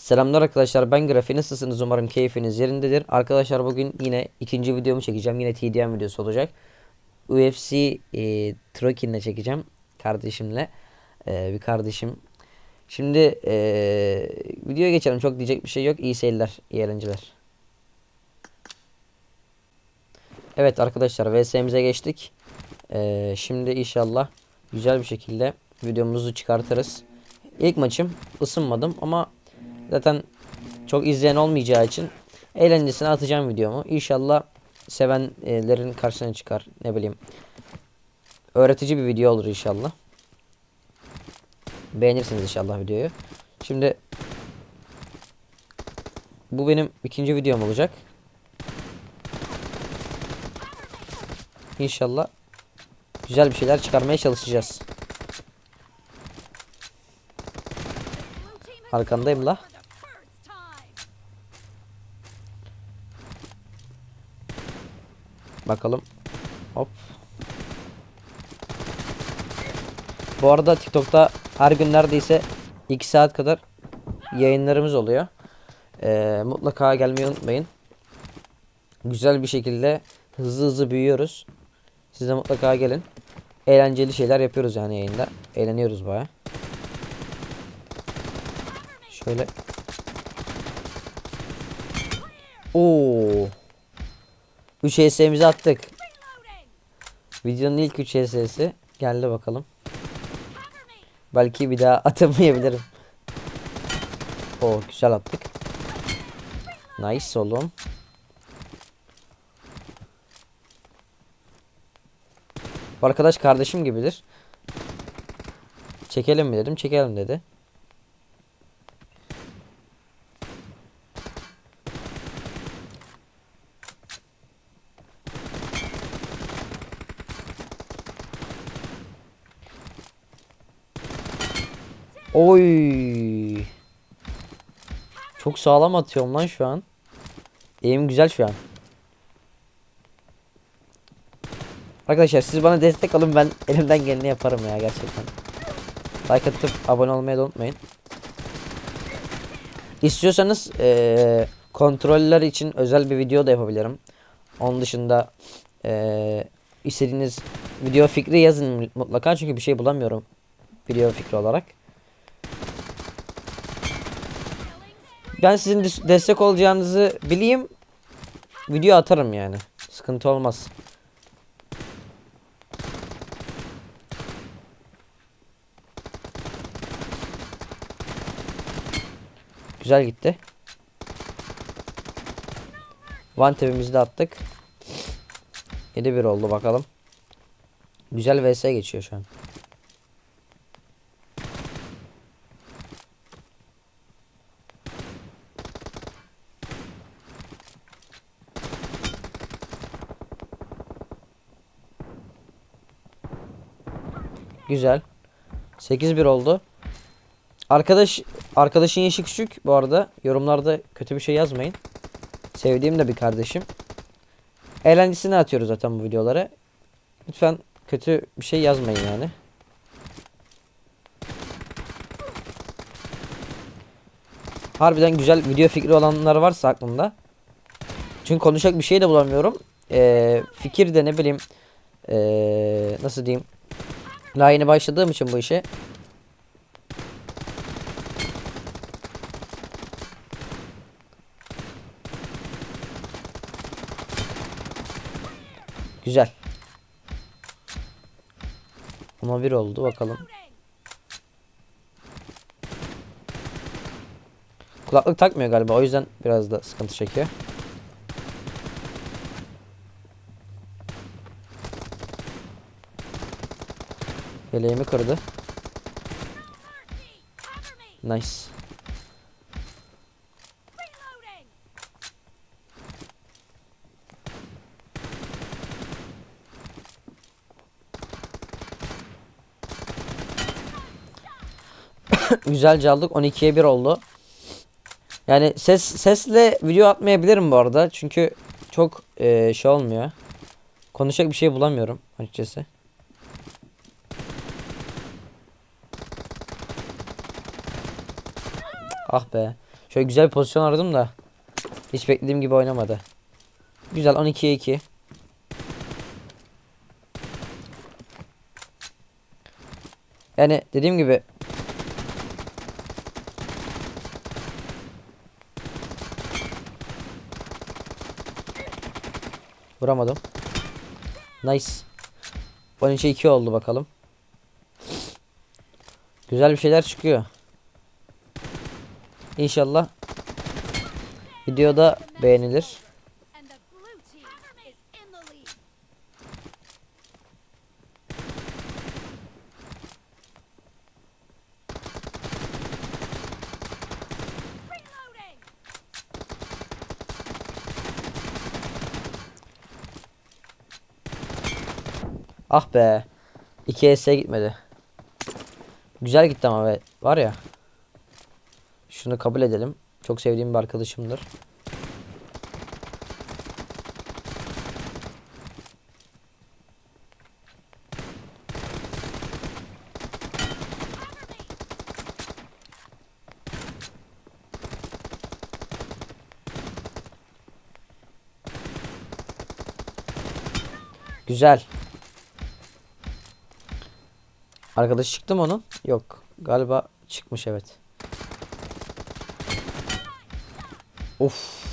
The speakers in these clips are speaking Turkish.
Selamlar arkadaşlar ben Grafi nasılsınız umarım keyfiniz yerindedir. Arkadaşlar bugün yine ikinci videomu çekeceğim yine TDM videosu olacak. UFC e, Trokin'le çekeceğim kardeşimle E, bir kardeşim. Şimdi e, videoya geçelim çok diyecek bir şey yok iyi seyirler iyi eğlenceler. Evet arkadaşlar VS'mize geçtik. E, şimdi inşallah güzel bir şekilde videomuzu çıkartırız. İlk maçım ısınmadım ama Zaten çok izleyen olmayacağı için eğlencesine atacağım videomu. İnşallah sevenlerin karşısına çıkar. Ne bileyim. Öğretici bir video olur inşallah. Beğenirsiniz inşallah videoyu. Şimdi bu benim ikinci videom olacak. İnşallah güzel bir şeyler çıkarmaya çalışacağız. Arkandayım la. Bakalım. Hop. Bu arada TikTok'ta her gün neredeyse 2 saat kadar yayınlarımız oluyor. Ee, mutlaka gelmeyi unutmayın. Güzel bir şekilde hızlı hızlı büyüyoruz. Siz de mutlaka gelin. Eğlenceli şeyler yapıyoruz yani yayında. Eğleniyoruz baya. Şöyle. Oo. 3 HS'mizi attık. Videonun ilk 3 HS'si geldi bakalım. Belki bir daha atamayabilirim. O güzel attık. Nice oğlum. Bu arkadaş kardeşim gibidir. Çekelim mi dedim. Çekelim dedi. Oy. Çok sağlam atıyorum lan şu an. Eğim güzel şu an. Arkadaşlar siz bana destek alın ben elimden geleni yaparım ya gerçekten. Like atıp abone olmayı da unutmayın. İstiyorsanız eee kontroller için özel bir video da yapabilirim. Onun dışında eee istediğiniz video fikri yazın mutlaka çünkü bir şey bulamıyorum video fikri olarak. Ben sizin des- destek olacağınızı bileyim. Video atarım yani. Sıkıntı olmaz. Güzel gitti. One tap'imizi de attık. 7-1 oldu bakalım. Güzel vs geçiyor şu an. Güzel. 8-1 oldu. Arkadaş arkadaşın yaşı küçük bu arada. Yorumlarda kötü bir şey yazmayın. Sevdiğim de bir kardeşim. Eğlencesine atıyoruz zaten bu videoları. Lütfen kötü bir şey yazmayın yani. Harbiden güzel video fikri olanlar varsa aklımda. Çünkü konuşacak bir şey de bulamıyorum. Ee, fikir de ne bileyim ee, nasıl diyeyim daha yeni başladığım için bu işe. Güzel. Ama bir oldu bakalım. Kulaklık takmıyor galiba o yüzden biraz da sıkıntı çekiyor. Yeleğimi kırdı. Nice. Güzelce aldık. 12'ye 1 oldu. Yani ses sesle video atmayabilirim bu arada. Çünkü çok e, şey olmuyor. Konuşacak bir şey bulamıyorum açıkçası. Ah be. Şöyle güzel bir pozisyon aradım da hiç beklediğim gibi oynamadı. Güzel 12'ye 2. Yani dediğim gibi Vuramadım. Nice. 13'e 2 oldu bakalım. Güzel bir şeyler çıkıyor. İnşallah videoda beğenilir. Ah be. 2 S'ye gitmedi. Güzel gitti ama ve var ya. Şunu kabul edelim. Çok sevdiğim bir arkadaşımdır. Güzel. Arkadaş çıktı mı onun? Yok. Galiba çıkmış evet. Of.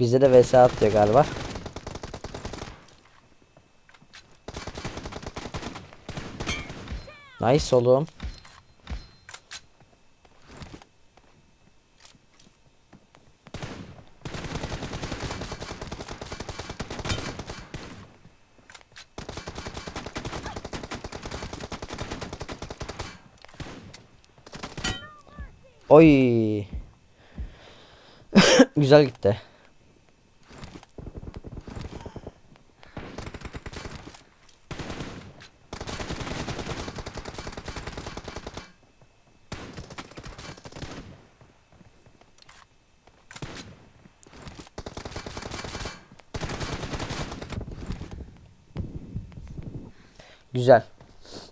Bize de vs atıyor galiba. Nice oğlum. Oy. Güzel gitti. Güzel.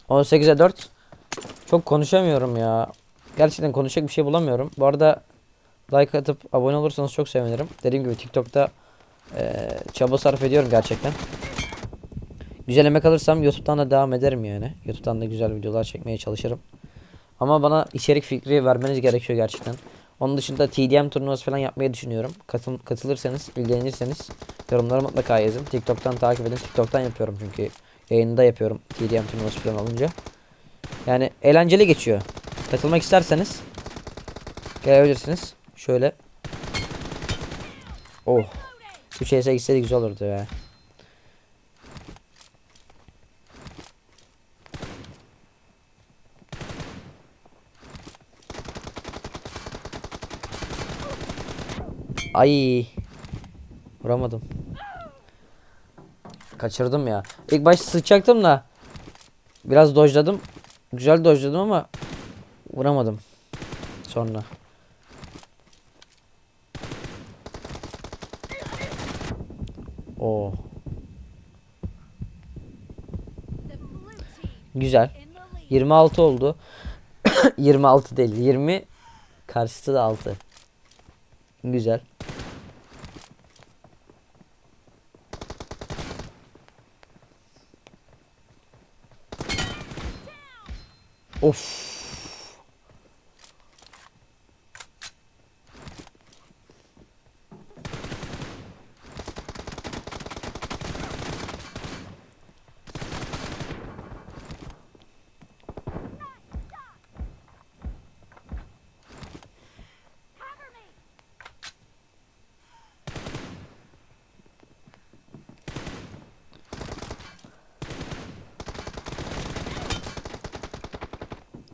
18'e 4. Çok konuşamıyorum ya. Gerçekten konuşacak bir şey bulamıyorum. Bu arada like atıp abone olursanız çok sevinirim. Dediğim gibi TikTok'ta eee, çaba sarf ediyorum gerçekten. Güzel emek alırsam YouTube'dan da devam ederim yani. YouTube'dan da güzel videolar çekmeye çalışırım. Ama bana içerik fikri vermeniz gerekiyor gerçekten. Onun dışında TDM turnuvası falan yapmayı düşünüyorum. Katıl katılırsanız, ilgilenirseniz yorumlara mutlaka yazın. TikTok'tan takip edin. TikTok'tan yapıyorum çünkü yayında yapıyorum TDM turnuvası falan olunca. Yani eğlenceli geçiyor. Katılmak isterseniz gelebilirsiniz. Şöyle. Oh. 3 ES'e gitseydi güzel olurdu ya. Ay. Vuramadım. Kaçırdım ya. İlk başta sıçacaktım da biraz dojladım. Güzel dojladım ama vuramadım. Sonra. Oo. Team Güzel. in the lead. 26 oldu. 26 değil. 20 karşısı da 6. Güzel. Of.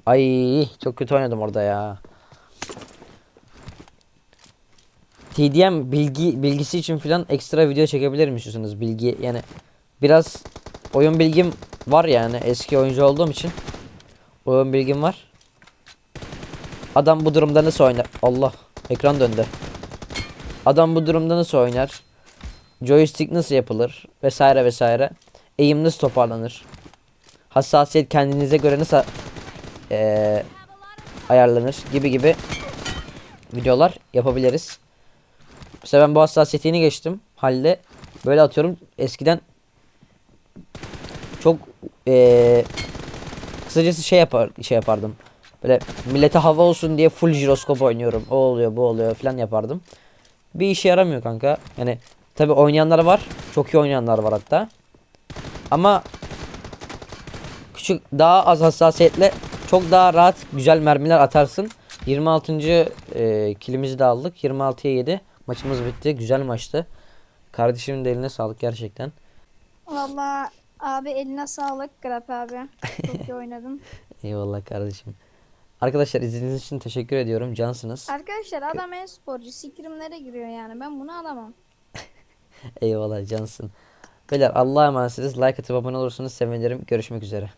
Ay çok kötü oynadım orada ya. TDM bilgi bilgisi için falan ekstra video çekebilir misiniz bilgi yani biraz oyun bilgim var yani eski oyuncu olduğum için oyun bilgim var. Adam bu durumda nasıl oynar? Allah ekran döndü. Adam bu durumda nasıl oynar? Joystick nasıl yapılır? Vesaire vesaire. Eğim nasıl toparlanır? hassasiyet kendinize göre nasıl of ayarlanır gibi gibi videolar yapabiliriz. Mesela ben bu hassasiyetini geçtim. Halde böyle atıyorum. Eskiden çok eee kısacası şey yapar şey yapardım. Böyle millete hava olsun diye full jiroskop oynuyorum. O oluyor, bu oluyor falan yapardım. Bir işe yaramıyor kanka. Yani tabi oynayanlar var. Çok iyi oynayanlar var hatta. Ama küçük daha az hassasiyetle çok daha rahat güzel mermiler atarsın. 26. E, kilimizi de aldık. 26'ya 7. Maçımız bitti. Güzel maçtı. Kardeşimin de eline sağlık gerçekten. Valla abi eline sağlık Grap abi. Çok iyi oynadın. Eyvallah kardeşim. Arkadaşlar izlediğiniz için teşekkür ediyorum. Cansınız. Arkadaşlar adam e-sporcu sikrimlere giriyor yani ben bunu alamam. Eyvallah cansın. Beyler Allah'a emanetsiniz. Like atıp abone olursanız sevinirim. Görüşmek üzere.